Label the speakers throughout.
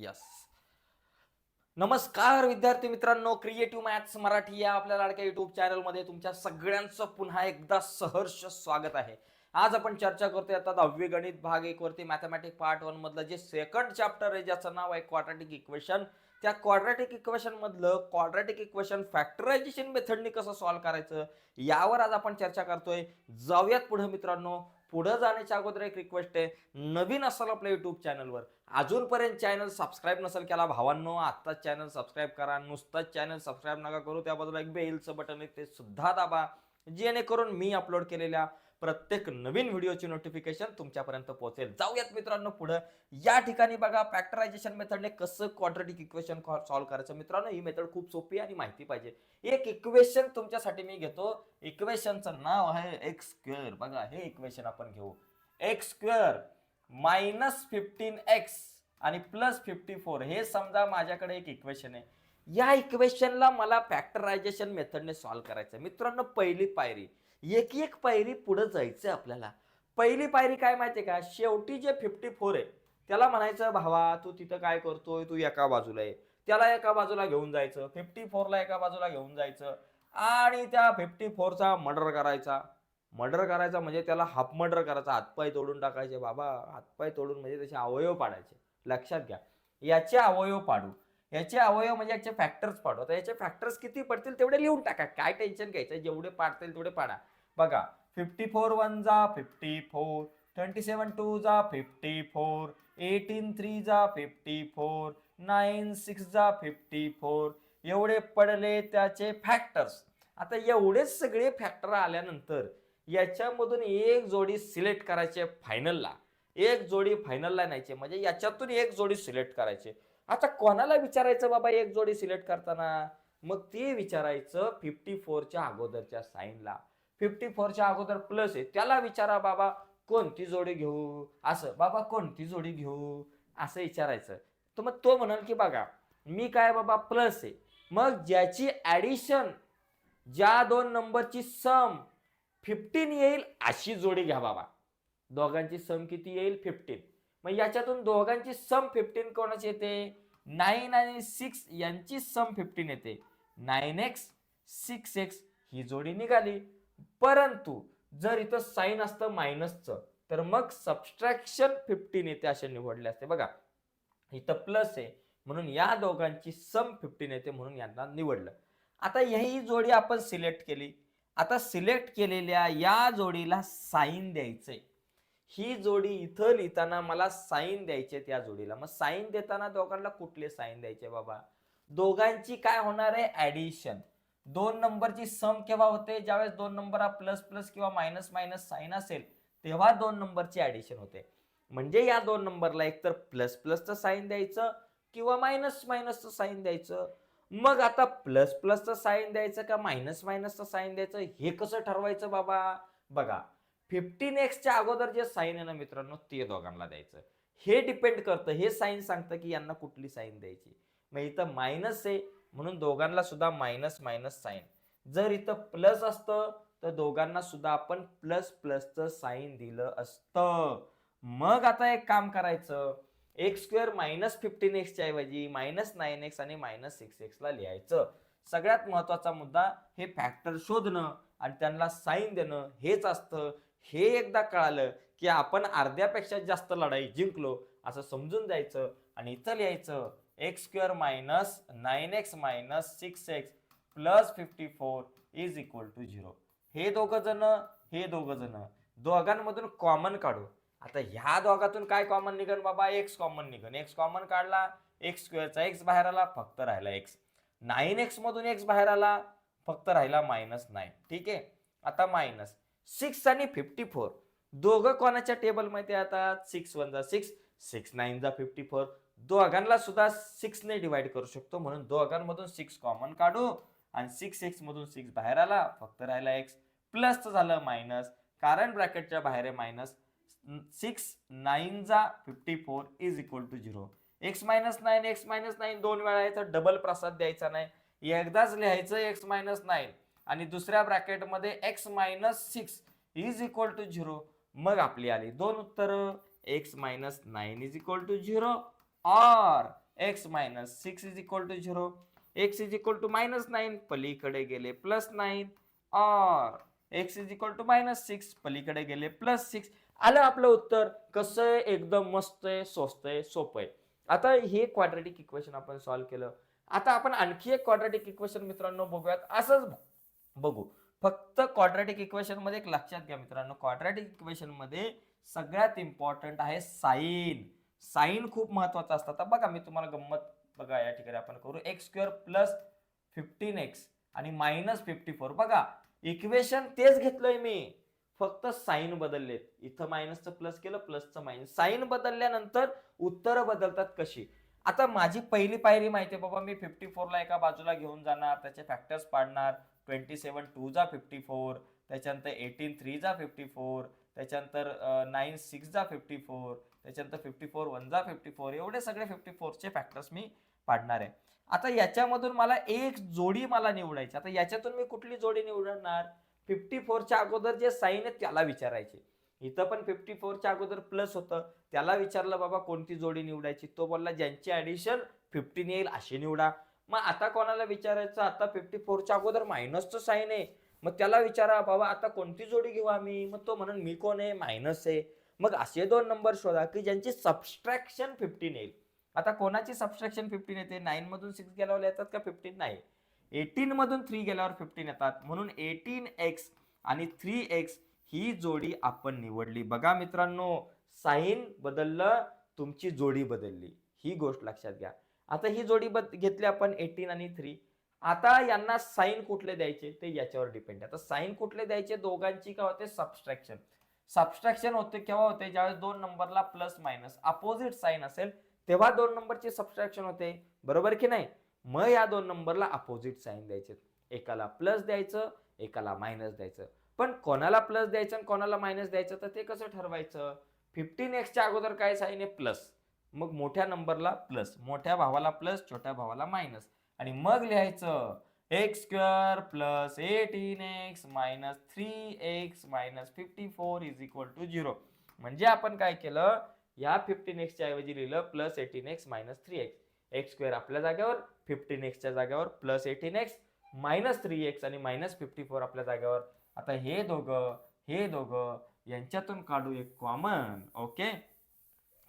Speaker 1: Yes नमस्कार विद्यार्थी मित्रांनो क्रिएटिव्ह मॅथ्स मराठी या आपल्या लाडक्या युट्यूब चॅनलमध्ये तुमच्या सगळ्यांचं पुन्हा एकदा सहर्ष स्वागत आहे. आज आपण चर्चा करतोय आता दहावी गणित भाग एक वरती मॅथमॅटिक पार्ट वन मधलं जे सेकंड चॅप्टर आहे ज्याचं नाव आहे क्वाड्रॅटिक इक्वेशन त्या क्वाड्रॅटिक इक्वेशन मधलं क्वाड्रॅटिक इक्वेशन फॅक्टरायझेशन मेथडने कसं सॉल्व्ह करायचं यावर आज आपण चर्चा करतोय. जाऊयात पुढे मित्रांनो. पुढं जाण्याच्या अगोदर एक रिक्वेस्ट आहे. नवीन असाल आपल्या युट्यूब चॅनलवर अजूनपर्यंत चॅनल सबस्क्राईब नसेल केला भावांनो आत्ताच चॅनल सबस्क्राईब करा नुसताच चॅनल सबस्क्राईब नका करू त्या बाजूला एक बेलचं बटन आहे ते सुद्धा दाबा. जेणेकरून मी अपलोड केलेल्या प्रत्येक नवीन व्हिडिओची नोटिफिकेशन तुमच्यापर्यंत पोहोचेल. जाऊयात मित्रांनो पुढं. या ठिकाणी बघा फॅक्टरायझेशन मेथडने कसं क्वाड्रेटिक इक्वेशन सॉल्व्ह करायचं? मित्रांनो ही मेथड खूप सोपी आहे आणि माहिती पाहिजे. एक इक्वेशन तुमच्यासाठी मी घेतो. इक्वेशनचं नाव आहे एक्स स्क्वेअर बघा हे इक्वेशन आपण घेऊ. X square minus fifteen x आणि प्लस फिफ्टी फोर हे समजा माझ्याकडे एक इक्वेशन आहे. या इक्वेशनला मला फॅक्टरायझेशन मेथडने सॉल्व्ह करायचं आहे. मित्रांनो पहिली पायरी. एक एक पायरी पुढं जायचं आपल्याला. पहिली पायरी काय माहितीये का? शेवटी जे फिफ्टी फोर आहे त्याला म्हणायचं भावा तू तिथं काय करतोय? तू एका बाजूला आहे. त्याला एका बाजूला घेऊन जायचं फिफ्टी फोरला एका बाजूला घेऊन जायचं आणि त्या फिफ्टी फोरचा मर्डर करायचा. मर्डर करायचा म्हणजे त्याला हाफ मर्डर करायचा. हातपाय तोडून टाकायचे बाबा हातपाय तोडून म्हणजे त्याचे अवयव पाडायचे. लक्षात घ्या. याचे अवयव पाडू. याचे अवयव म्हणजे याचे फॅक्टर्स पाडू तर याचे फॅक्टर्स किती पडतील तेवढे लिहून टाका. काय टेन्शन घ्यायचं जेवढे पाडतील तेवढे पाडा. बघा फिफ्टी फोर वन जा fifty four twenty seven two जा फिफ्टी फोर एटीन थ्री जा फिफ्टी फोर नाईन सिक्स जा फिफ्टी फोर एवढे पडले त्याचे फॅक्टर्स आता एवढेच सगळे फॅक्टर आल्यानंतर याच्यामधून एक जोडी सिलेक्ट करायचे फायनलला एक जोडी फायनलला न्यायचे. म्हणजे याच्यातून एक जोडी सिलेक्ट करायचे. आता कोणाला विचारायचं बाबा एक जोडी सिलेक्ट करताना? मग ते विचारायचं फिफ्टी फोरच्या अगोदरच्या साईनला. फिफ्टी फोरच्या अगोदर प्लस आहे. त्याला विचारा बाबा कोणती जोडी घेऊ? असं बाबा कोणती जोडी घेऊ? असं विचारायचं. तर मग तो म्हणाल की बघा मी काय बाबा प्लस आहे. मग ज्याची ॲडिशन ज्या दोन नंबरची सम फिफ्टीन येईल अशी जोडी घ्या बाबा. दोघांची सम किती येईल? फिफ्टीन मग याच्यातून दोघांची सम फिफ्टीन कोणाची येते? नाईन आणि सिक्स यांची सम फिफ्टीन येते. नाईन एक्स सिक्स एक्स ही जोडी निघाली. परंतु जर इथं साईन असतं मायनसचं तर मग सबस्ट्रॅक्शन फिफ्टीन येते असे निवडले असते. बघा इथं प्लस आहे म्हणून या दोघांची सम फिफ्टीन येते म्हणून यांना निवडलं. आता ही जोडी आपण सिलेक्ट केली. आता सिलेक्ट केलेल्या या जोडीला साईन द्यायचंय. ही जोडी इथं लिहिताना मला साईन द्यायचे त्या जोडीला. मग साईन देताना दोघांना कुठले साईन द्यायचे बाबा? दोघांची काय होणार आहे? ऍडिशन दोन नंबरची सम केव्हा होते? ज्यावेळेस दोन नंबर हा प्लस प्लस किंवा मायनस मायनस साईन असेल तेव्हा दोन नंबरची ऍडिशन होते. म्हणजे या दोन नंबरला एकतर प्लस प्लसचं साईन द्यायचं किंवा मायनस मायनसचं साईन द्यायचं. मग आता प्लस प्लसचं साईन द्यायचं का मायनस मायनसचं साईन द्यायचं? हे कसं ठरवायचं बाबा? बघा फिफ्टीन एक्सच्या अगोदर जे साईन आहे ना मित्रांनो ते दोघांना द्यायचं. हे डिपेंड करतं. हे साईन सांगतं की यांना कुठली साईन द्यायची. मग इथं मायनस आहे म्हणून दोघांना सुद्धा मायनस मायनस साईन जर इथं प्लस असतं तर दोघांना सुद्धा आपण प्लस प्लसचं साईन दिलं असतं. मग आता एक काम करायचं. एक्स स्क्वेअर मायनस फिफ्टीन एक्सच्या ऐवजी मायनस नाईन एक्स आणि मायनस सिक्स एक्सला लिहायचं. सगळ्यात महत्त्वाचा मुद्दा हे फॅक्टर शोधणं आणि त्यांना साईन देणं हेच असतं. हे एकदा कळालं की आपण अर्ध्यापेक्षा जास्त लढाई जिंकलो असं समजून जायचं आणि इथं लिहायचं x square minus nine x minus six x plus fifty four is equal to zero हे दोघं जण हे दोघं जण दोघांमधून कॉमन काढू. आता ह्या दोघातून काय कॉमन निघन बाबा? एक्स कॉमन निघन. एक्स कॉमन काढला एक्स स्क्वेअरचा एक्स बाहेर आला फक्त राहिला एक्स नाईन एक्स मधून एक्स बाहेर आला फक्त राहिला मायनस नाईन ठीक आहे? आता मायनस सिक्स आणि फिफ्टी फोर. दोघं कोणाच्या टेबल येतात आता? सिक्स वन जा सिक्स सिक्स नाईन जा फिफ्टी फोर. दोघांना सुद्धा सिक्सने डिवाइड करू शकतो. म्हणून दोघांमधून सिक्स कॉमन काढू आणि सिक्स एक्स मधून सिक्स बाहेर आला फक्त राहिला एक्स प्लस झालं मायनस कारण ब्रॅकेटच्या बाहेर आहे मायनस सिक्स नाईन जा fifty four is equal to zero x minus nine x minus nine दोन वेळा याचा डबल प्रसाद द्यायचा नाही. एकदाच लिहायचं एक्स मायनस नाईन आणि दुसऱ्या ब्रॅकेटमध्ये x minus six is equal to zero मग आपली आली. दोन उत्तर x minus nine is equal to zero or x minus six is equal to zero x is equal to minus nine पलीकडे गेले plus nine or x is equal to minus six पलीकडे गेले plus six आलं आपलं उत्तर. कसं आहे? एकदम मस्त आहे स्वस्त आहे सोपं आहे. आता हे क्वाड्रेटिक इक्वेशन आपण सॉल्व्ह केलं. आता आपण आणखी एक क्वाड्रेटिक इक्वेशन मित्रांनो बघूयात. असंच बघू. फक्त क्वाड्रॅटिक इक्वेशनमध्ये एक लक्षात घ्या मित्रांनो. क्वाड्रॅटिक इक्वेशनमध्ये सगळ्यात इम्पॉर्टंट आहे साईन. साईन खूप महत्त्वाचा असतं. आता बघा मी तुम्हाला गंमत बघा या ठिकाणी आपण करू. X square plus fifteen x आणि मायनस फिफ्टी फोर बघा इक्वेशन तेच घेतलंय मी. फक्त साईन बदललेत इथं मायनसचं प्लस केलं प्लसचं मायनस साईन बदलल्यानंतर उत्तरं बदलतात कशी? आता माझी पहिली पायरी माहिती आहे बाबा मी फिफ्टी फोरला एका बाजूला घेऊन जाणार त्याचे फॅक्टर्स पाडणार. ट्वेंटी सेवन टू जा फिफ्टी फोर त्याच्यानंतर एटीन थ्री जा फिफ्टी फोर त्याच्यानंतर नाईन सिक्स जा फिफ्टी फोर त्याच्यानंतर फिफ्टी फोर वन जा फिफ्टी फोर एवढे सगळे फिफ्टी फोरचे फॅक्टर्स मी पाडणार आहे. आता याच्यामधून मला एक जोडी मला निवडायची. आता याच्यातून मी कुठली जोडी निवडणार? फिफ्टी फोरच्या अगोदर जे साईन आहे त्याला विचारायचे. इथं पण फिफ्टी फोरच्या अगोदर प्लस होतं. त्याला विचारलं बाबा कोणती जोडी निवडायची? तो बोलला ज्यांची ॲडिशन फिफ्टीन येईल अशी निवडा. मग आता कोणाला विचारायचं? आता फिफ्टी फोरच्या अगोदर मायनसचं साईन आहे. मग त्याला विचारा बाबा आता कोणती जोडी घेऊ आम्ही? मग तो म्हणून मी कोण आहे? मायनस आहे. मग असे दोन नंबर शोधा की ज्यांची सबस्ट्रॅक्शन फिफ्टीन येईल. आता कोणाची सबस्ट्रॅक्शन फिफ्टीन येते? नाईन मधून सिक्स गेल्यावर येतात का फिफ्टीन नाही. एटीन मधून थ्री गेल्यावर फिफ्टीन येतात. म्हणून एटीन एक्स आणि थ्री एक्स ही जोडी आपण निवडली. बघा मित्रांनो साईन बदललं तुमची जोडी बदलली. ही गोष्ट लक्षात घ्या. आता ही जोडी बद घेतली आपण एटीन आणि थ्री आता यांना साईन कुठले द्यायचे ते याच्यावर डिपेंड आहे. आता साईन कुठले द्यायचे दोघांची काय होते? सबस्ट्रॅक्शन सबस्ट्रॅक्शन होते केव्हा होते? ज्यावेळेस दोन नंबरला प्लस मायनस अपोजिट साईन असेल तेव्हा दोन नंबरची सबस्ट्रॅक्शन होते. बरोबर की नाही? मग या दोन नंबरला अपोजिट साईन द्यायचे. एकाला प्लस द्यायचं एकाला मायनस द्यायचं. पण कोणाला प्लस द्यायचं आणि कोणाला मायनस द्यायचं? तर ते कसं ठरवायचं? फिफ्टीन एक्सच्या अगोदर काय साईन आहे? प्लस मग मोठ्या नंबरला प्लस मोठ्या भावाला प्लस छोट्या भावाला मायनस. आणि मग लिहायचं x square plus eighteen x minus three x minus fifty four is equal to zero म्हणजे आपण काय केलं या फिफ्टीन एक्सच्या ऐवजी लिहिलं plus eighteen x minus three x x square आपल्या जागेवर फिफ्टीन एक्सच्या जागेवर plus eighteen x minus three x आणि मायनस फिफ्टी फोर आपल्या जागेवर. आता हे दोघं हे दोघं यांच्यातून काढू एक कॉमन ओके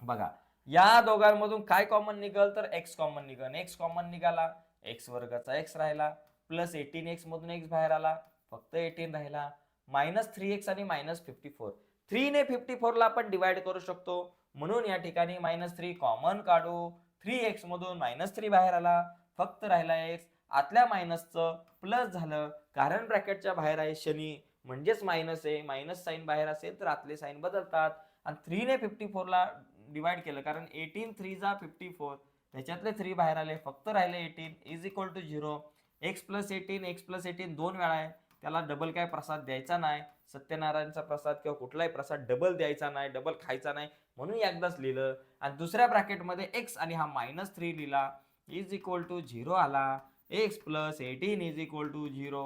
Speaker 1: बघा या दोघांमधून काय कॉमन निघल तर एक्स कॉमन निघल. एक्स कॉमन निघाला एक्स वर्गाचा एक्स राहिला प्लस एटीन एक्स मधून एक्स बाहेर आला फक्त एटीन राहिला. मायनस थ्री एक्स आणि मायनस फिफ्टी फोर थ्रीने फिफ्टी फोरला आपण डिवाइड करू शकतो. म्हणून या ठिकाणी मायनस थ्री कॉमन काढू. थ्री एक्स मधून मायनस थ्री बाहेर आला फक्त राहिला एक्स आतल्या मायनसचं प्लस झालं. कारण ब्रॅकेटच्या बाहेर आहे शनी म्हणजेच मायनस आहे. मायनस साईन बाहेर असेल तर आतले साईन बदलतात. आणि थ्रीने फिफ्टी फोरला डिवाइड केलं. कारण एटीन थ्री जा फिफ्टी फोर त्याच्यातले थ्री बाहेर आले फक्त राहिले eighteen is equal to zero x plus eighteen x plus eighteen दोन वेळा आहे. त्याला डबल काय प्रसाद द्यायचा नाही. सत्यनारायणचा प्रसाद किंवा कुठलाही प्रसाद डबल द्यायचा नाही डबल खायचा नाही. म्हणून एकदाच लिहिलं. आणि दुसऱ्या ब्रॅकेटमध्ये एक्स आणि हा मायनस थ्री लिहिला. इज इक्वल टू झिरो आला. X plus eighteen is equal to zero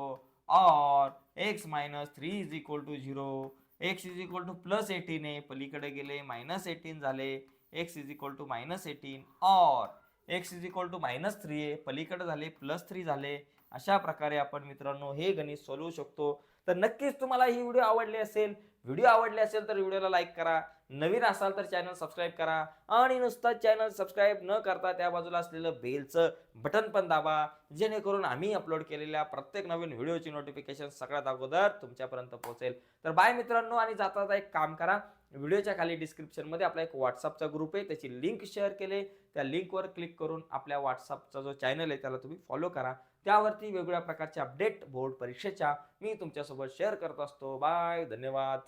Speaker 1: और x minus three is equal to zero x is equal to plus eighteen आहे पलीकडे गेले मायनस एटीन झाले x is equal to minus eighteen और x is equal to minus three आहे पलीकडे झाले plus three झाले अशा प्रकारे आपण मित्रांनो हे गणित सोडवू शकतो. तर नक्कीच तुम्हाला ही व्हिडिओ आवडली असेल व्हिडिओ आवडली असेल तर व्हिडिओला लाईक करा. नवीन असाल तर चॅनल सबस्क्राईब करा आणि नुसतं चॅनल सबस्क्राईब न करता त्या बाजूला असलेलं बेलचं बटन पण दाबा जेणेकरून आम्ही अपलोड केलेल्या प्रत्येक नवीन व्हिडिओची नोटिफिकेशन सगळ्यात अगोदर तुमच्यापर्यंत पोहोचेल. तर बाय मित्रांनो आणि जाता जाता एक काम करा व्हिडिओच्या खाली डिस्क्रिप्शनमध्ये आपला एक व्हॉट्सअपचा ग्रुप आहे त्याची लिंक शेअर केले त्या लिंकवर क्लिक करून आपल्या व्हॉट्सअपचा जो चॅनल आहे त्याला तुम्ही फॉलो करा. त्यावरती वेगवेगळ्या प्रकारचे अपडेट बोर्ड परीक्षेच्या मी तुमच्यासोबत शेअर करत असतो. बाय धन्यवाद.